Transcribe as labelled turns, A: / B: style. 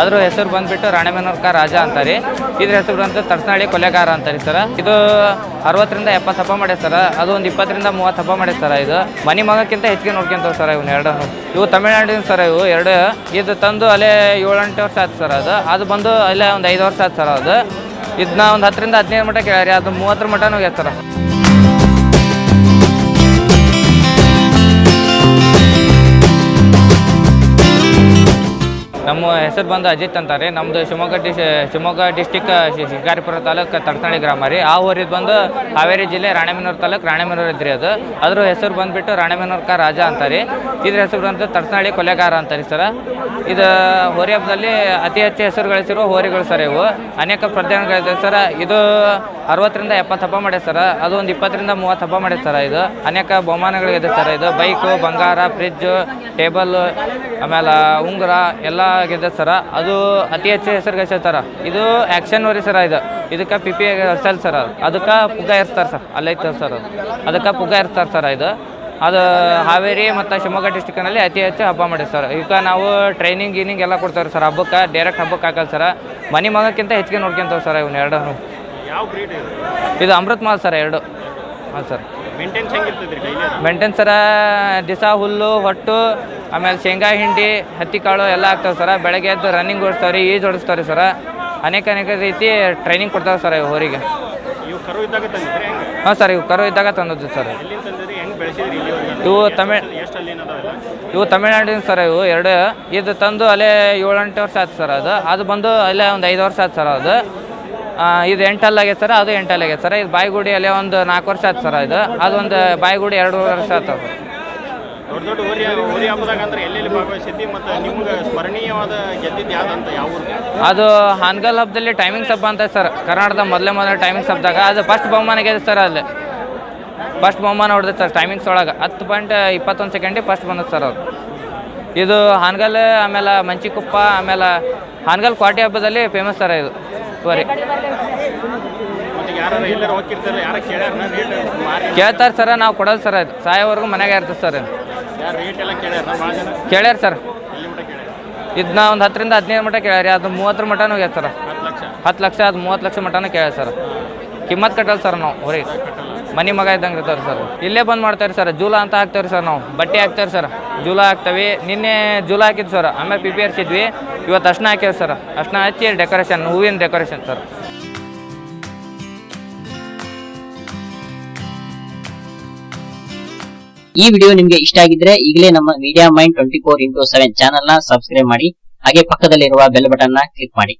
A: ಅದ್ರ ಹೆಸರು ಬಂದ್ಬಿಟ್ಟು ರಾಣೆಬೆನ್ನೂರ್ಕ ರಾಜ ಅಂತಾರೆ ಇದ್ರ ಹೆಸರು ಬಂತು ತರ್ಸನಹಳ್ಳಿ ಕೊಲೆಗಾರ ಅಂತಾರೆ ಸರ್. ಇದು ಅರವತ್ತರಿಂದ ಎಪ್ಪತ್ತು ಹಬ್ಬ ಮಾಡ್ಯಾರ ಸರ್. ಅದು ಒಂದು ಇಪ್ಪತ್ತರಿಂದ ಮೂವತ್ತು ಹಬ್ಬ ಮಾಡ್ಯಾರ ಸರ್ ಇದು. ಮನಿ ಮಗಕ್ಕಿಂತ ಹೆಚ್ಚಿಗೆ ನೋಡ್ಕೊಂತವ್ ಸರ್ ಇವ್ನ ಎರಡು ಇವು ತಮಿಳ್ನಾಡಿನ ಸರ್ ಇವು ಎರಡು. ಇದು ತಂದು ಅಲ್ಲೇ ಏಳೆಂಟು ವರ್ಷ ಆಯ್ತು ಸರ್ ಅದು. ಅದು ಬಂದು ಅಲ್ಲೇ ಒಂದು ಐದು ವರ್ಷ ಆಯ್ತು ಸರ್ ಅದು. ಇದನ್ನ ಒಂದು ಹತ್ತರಿಂದ ಹದಿನೈದು ಮಟ್ಟ ಕೇಳ್ರಿ ಅದು ಮೂವತ್ತರ ಮಟನೂ ಹೋಗ್ಯದ ಸರ್. ನಮ್ಮ ಹೆಸರು ಬಂದು ಅಜಿತ್ ಅಂತಾರೆ. ನಮ್ಮದು ಶಿವಮೊಗ್ಗ ಡಿಸ್, ಶಿವಮೊಗ್ಗ ಡಿಸ್ಟಿಕ್ ಶಿಕಾರಿಪುರ ತಾಲೂಕು ತಡಸನಹಳ್ಳಿ ಗ್ರಾಮ ರೀ. ಆ ಊರಿದ್ದು ಬಂದು ಹಾವೇರಿ ಜಿಲ್ಲೆ ರಾಣೆಬೆನ್ನೂರು ತಾಲೂಕು ರಾಣೆಬೆನ್ನೂರು ಇದ್ರಿ ಅದು. ಅದ್ರ ಹೆಸರು ಬಂದುಬಿಟ್ಟು ರಾಣೆಬೆನ್ನೂರ್ಕ ರಾಜ ಅಂತಾರೆ ಇದ್ರ ಹೆಸರು ಬಂದು ತಡಸನಹಳ್ಳಿ ಕೊಲೆಗಾರ ಅಂತಾರೆ ಸರ. ಇದು ಹೋರಿ ಹಬ್ಬದಲ್ಲಿ ಅತಿ ಹೆಚ್ಚು ಹೆಸರು ಗಳಿಸಿರುವ ಹೋರಿಗಳು ಸರ್ ಇವು. ಅನೇಕ ಪ್ರದೇಶಗಳಿದೆ ಸರ್. ಇದು ಅರವತ್ತರಿಂದ ಎಪ್ಪತ್ತು ಹಬ್ಬ ಮಾಡ್ಯಾರ ಸರ್. ಅದು ಒಂದು ಇಪ್ಪತ್ತರಿಂದ ಮೂವತ್ತು ಹಬ್ಬ ಮಾಡ್ಯಾರ ಸರ್ ಇದು. ಅನೇಕ ಬಹುಮಾನಗಳಿದೆ ಸರ್ ಇದು. ಬೈಕು, ಬಂಗಾರ ಫ್ರಿಜ್ಜು ಟೇಬಲ್, ಆಮೇಲೆ ಉಂಗುರ ಎಲ್ಲ ಆಗಿದೆ ಸರ. ಅದು ಅತಿ ಹೆಚ್ಚು ಹೆಸರು ಗಳಿಸಿರ್ತಾರ ಇದು ಆ್ಯಕ್ಷನ್ ವರಿ ಸರ ಇದು. ಇದಕ್ಕೆ ಪಿ ಪಿ ಸೆಲ್ ಸರ್ ಅದಕ್ಕೆ ಪುಗ್ಗ ಇರ್ತಾರೆ ಸರ್. ಅಲ್ಲೈತೆ ಸರ್ ಅದು. ಅದಕ್ಕೆ ಪುಗ್ಗ ಇರ್ತಾರೆ ಸರ್ ಇದು. ಅದು ಹಾವೇರಿ ಮತ್ತು ಶಿವಮೊಗ್ಗ ಡಿಸ್ಟಿಕ್ನಲ್ಲಿ ಅತಿ ಹೆಚ್ಚು ಹಬ್ಬ ಮಾಡಿ ಸರ್. ಈಗ ನಾವು ಟ್ರೈನಿಂಗ್, ಗೀನಿಂಗ್ ಎಲ್ಲ ಕೊಡ್ತಾರೆ ಸರ್. ಹಬ್ಬಕ್ಕೆ, ಡೈರೆಕ್ಟ್ ಹಬ್ಬಕ್ಕೆ ಹಾಕಲ್ಲ ಸರ್. ಮನೆ ಮಗಕ್ಕಿಂತ ಹೆಚ್ಚಿಗೆ ನೋಡ್ಕೊಂತವ್ ಸರ್ ಇವ್ನ
B: ಯಾವ ಬ್ರೀಡ್ ಇದು?
A: ಇದು ಅಮೃತ್ ಮಾಲ್ ಸರ್ ಎರಡು. ಹಾಂ ಸರ್.
B: ಮೇಂಟೆನ್ಸ್ ಹೆಂಗಿರ್ತೈತ್ರಿ ಡೈಲಿ
A: ಮೇಂಟೇನ್ ಸರ ದಿಸ ಹುಲ್ಲು ಹೊಟ್ಟು ಆಮೇಲೆ ಶೇಂಗಾ ಹಿಂಡಿ ಹತ್ತಿ ಕಾಳು ಎಲ್ಲ ಆಗ್ತಾವೆ ಸರ. ಬೆಳಗ್ಗೆ ಎದ್ದು ರನ್ನಿಂಗ್ ಓಡಿಸ್ತಾವ್ರಿ ಈಜು ಓಡಿಸ್ತಾವ್ರಿ ಸರ. ಅನೇಕ ಅನೇಕ ರೀತಿ ಟ್ರೈನಿಂಗ್ ಕೊಡ್ತಾವೆ ಸರ್ ಇವು ಹೋರಿಗೆ
B: ಇವು ಕರು ಇದ್ದಾಗ ತಂದಿದ್ರಿ ಹೆಂಗೆ?
A: ಹಾಂ ಸರ್ ಇವು ಕರು ಇದ್ದಾಗ ತಂದದ್ದು ಸರ್.
B: ಎಲ್ಲಿಂದ ತಂದಿದ್ರಿ ಹೆಂಗೆ ಬೆಳೆಸಿದ್ರಿ ಇಲ್ಲಿ
A: ಇವು ತಮಿಳ್
B: ಎಷ್ಟು ಅಲ್ಲಿ ಅದಾವೆಲ್ಲ
A: ಇವು ತಮಿಳ್ನಾಡಿನ ಸರ್ ಇವು ಎರಡು. ಇದು ತಂದು ಅಲ್ಲೇ ಏಳೆಂಟು ವರ್ಷ ಆಯ್ತು ಸರ್ ಅದು. ಅದು ಬಂದು ಅಲ್ಲೇ ಒಂದು ಐದು ವರ್ಷ ಆಯ್ತು ಸರ್ ಅದು. ಇದು ಎಂಟಲ್ ಆಗೈತೆ ಸರ್ ಅದು ಎಂಟಲ್ ಆಗೈತೆ ಸರ್. ಇದು ಬಾಯಿಗುಡಿ ಅಲ್ಲೇ ಒಂದು ನಾಲ್ಕು ವರ್ಷ ಆಯ್ತು ಸರ್ ಇದು. ಅದು ಒಂದು ಬಾಯಿಗುಡಿ ಎರಡು ವರ್ಷ ಆಯ್ತು
B: ದೊಡ್ಡ ದೊಡ್ಡ ಹಬ್ಬದಾಗ ಅಂದ್ರೆ ಎಲ್ಲೆಲ್ಲಿ ಭಾಗವಹಿಸಿದ್ದಿ ಮತ್ತು ನಿಮ್ಗೆ ಸ್ಮರಣೀಯವಾದ ಗೆದ್ದಿದ್ದು ಯಾವ್ದಂತ ಯಾವ
A: ಅದು ಹಾನಗಲ್ ಹಬ್ಬದಲ್ಲಿ ಟೈಮಿಂಗ್ಸ್ ಹಬ್ಬ ಅಂತ ಸರ್ ಕರ್ನಾಟಕದ ಮೊದಲೇ ಮೊದಲ ಟೈಮಿಂಗ್ಸ್ ಹಬ್ಬದಾಗ. ಅದು ಫಸ್ಟ್ ಬಹುಮಾನ ಗೆದ್ದು ಸರ್ ಅಲ್ಲಿ. ಫಸ್ಟ್ ಬಹುಮಾನ ಹೊಡೆದ ಸರ್ ಟೈಮಿಂಗ್ಸ್ ಒಳಗೆ. ಹತ್ತು ಪಾಯಿಂಟ್ ಇಪ್ಪತ್ತೊಂದು ಸೆಕೆಂಡಿಗೆ ಫಸ್ಟ್ ಬಂದದ್ದು ಸರ್ ಅದು. ಇದು ಹಾನಗಲ್ ಆಮೇಲೆ ಮಂಚಿಕುಪ್ಪ ಆಮೇಲೆ ಹಾನಗಲ್ ಕ್ವಾಟಿ ಹಬ್ಬದಲ್ಲಿ ಫೇಮಸ್ ಸರ್ ಇದು. ವರಿ ಕೇಳ್ತಾರೆ ಸರ್ ನಾವು ಕೊಡೋದು ಸರ್ ಅದು ಸಾಯೋವರೆಗೂ ಮನೆಗೆ ಇರ್ತದೆ ಸರ್
B: ಕೇಳ್ಯಾರ?
A: ಸರ್. ಇದನ್ನ ಒಂದು ಹತ್ತರಿಂದ ಹದಿನೈದು ಮಟ್ಟ ಕೇಳ್ಯಾರಿ. ಅದು ಮೂವತ್ತರ ಮಟನೂ ಹೋಗ್ಯಾರ ಸರ್.
B: ಹತ್ತು ಲಕ್ಷ.
A: ಅದು ಮೂವತ್ತು ಲಕ್ಷ ಮಟನೂ ಕೇಳ್ಯಾರ ಸರ್. ಕಿಮ್ಮತ್ ಕಟ್ಟಲ್ಲ ಸರ್ ನಾವು ಹೊರಗೆ ಮನೆ ಮಗ ಇದ್ದಂಗೆ ಇರ್ತಾರೆ ಸರ್. ಇಲ್ಲೇ ಬಂದ್ ಮಾಡ್ತಾರೆ ಸರ್. ಜೂಲ ಅಂತ ಹಾಕ್ತೇವೆ ಸರ್ ನಾವು. ಬಟ್ಟೆ ಹಾಕ್ತೇವೆ ಸರ್. ಜೂಲ ಹಾಕ್ತೇವೆ. ನಿನ್ನೆ ಜೂಲ ಹಾಕಿದ್ವಿ ಸರ್. ಆಮೇಲೆ ಪಿ ಪಿ ಹಚ್ಚಿದ್ವಿ ಇವತ್ತು ಅರ್ಶನ ಹಾಕ್ಯಾರ ಸರ್. ಅರ್ಶನ ಹಚ್ಚಿ ಡೆಕೋರೇಷನ್ ಹೂವಿನ ಡೆಕೋರೇಷನ್ ಸರ್.
C: ಈ ವಿಡಿಯೋ ನಿಮ್ಗೆ ಇಷ್ಟ ಆಗಿದ್ರೆ ಈಗಲೇ ನಮ್ಮ media mind twenty four into seven ಚಾನಲ್ನ ಸಬ್ಸ್ಕ್ರೈಬ್ ಮಾಡಿ, ಹಾಗೆ ಪಕ್ಕದಲ್ಲಿರುವ ಬೆಲ್ ಬಟನ್ನ ಕ್ಲಿಕ್ ಮಾಡಿ.